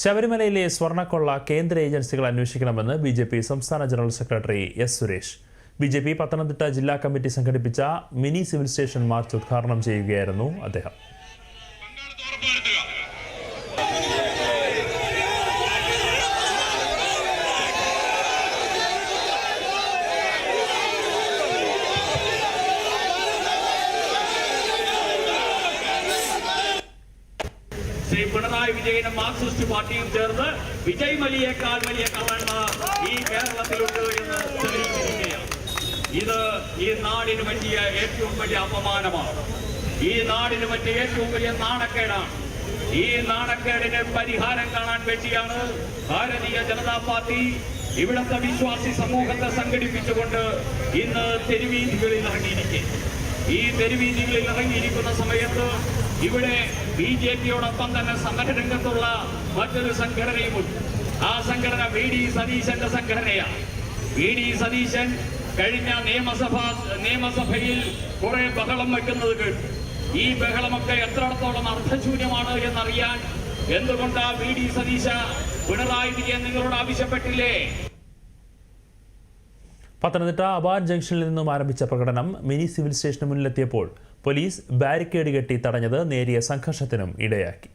ശബരിമലയിലെ സ്വർണക്കൊള്ള കേന്ദ്ര ഏജൻസികൾ അന്വേഷിക്കണമെന്ന് ബി ജെ പി സംസ്ഥാന general secretary S Suresh. B J P Pathanamthitta ജില്ലാ കമ്മിറ്റി സംഘടിപ്പിച്ച മിനി സിവിൽ സ്റ്റേഷൻ മാർച്ച് ഉദ്ഘാടനം ചെയ്യുകയായിരുന്നു അദ്ദേഹം. ശ്രീ പിണറായി വിജയനും മാർക്സിസ്റ്റ് പാർട്ടിയും ചേർന്ന് വിജയ് മലിയേക്കാൾ വലിയ കള്ളന്മാർ ഈ കേരളത്തിലുണ്ട് എന്ന് തെളിയിച്ചിരിക്കുകയാണ്. ഇത് ഈ നാടിന് പറ്റിയ ഏറ്റവും വലിയ അപമാനമാണ്. ഈ നാടിന് പറ്റിയ ഏറ്റവും വലിയ നാണക്കേടാണ്. ഈ നാണക്കേടിന് പരിഹാരം കാണാൻ വേണ്ടിയാണ് ഭാരതീയ ജനതാ പാർട്ടി ഇവിടുത്തെ വിശ്വാസി സമൂഹത്തെ സംഘടിപ്പിച്ചുകൊണ്ട് ഇന്ന് തെരുവീതികളിൽ ഇറങ്ങിയിരിക്കുന്നത്. ഈ തെരുവീതികളിൽ ഇറങ്ങിയിരിക്കുന്ന സമയത്ത് ഇവിടെ ബി ജെ പിയോടൊപ്പം തന്നെ സമരരംഗത്തുള്ള മറ്റൊരു സംഘടനയുമുണ്ട്. ആ സംഘടന വി ഡി സതീശന്റെ സംഘടനയാണ്. വി ഡി സതീശൻ കഴിഞ്ഞ നിയമസഭാ നിയമസഭയിൽ കുറെ ബഹളം വെക്കുന്നത് കേട്ടു. ഈ ബഹളമൊക്കെ എത്രത്തോളം അർത്ഥശൂന്യമാണ് എന്നറിയാൻ എന്തുകൊണ്ടാ വി ഡി സതീശ പിണറായി വിജയൻ നിങ്ങളോട് ആവശ്യപ്പെട്ടില്ലേ? പത്തനംതിട്ട അബാൻ ജംഗ്ഷനിൽ നിന്നും ആരംഭിച്ച പ്രകടനം മിനി സിവിൽ സ്റ്റേഷന് മുന്നിലെത്തിയപ്പോൾ പോലീസ് ബാരിക്കേഡ് കെട്ടി തടഞ്ഞത് നേരിയ സംഘർഷത്തിനും ഇടയാക്കി.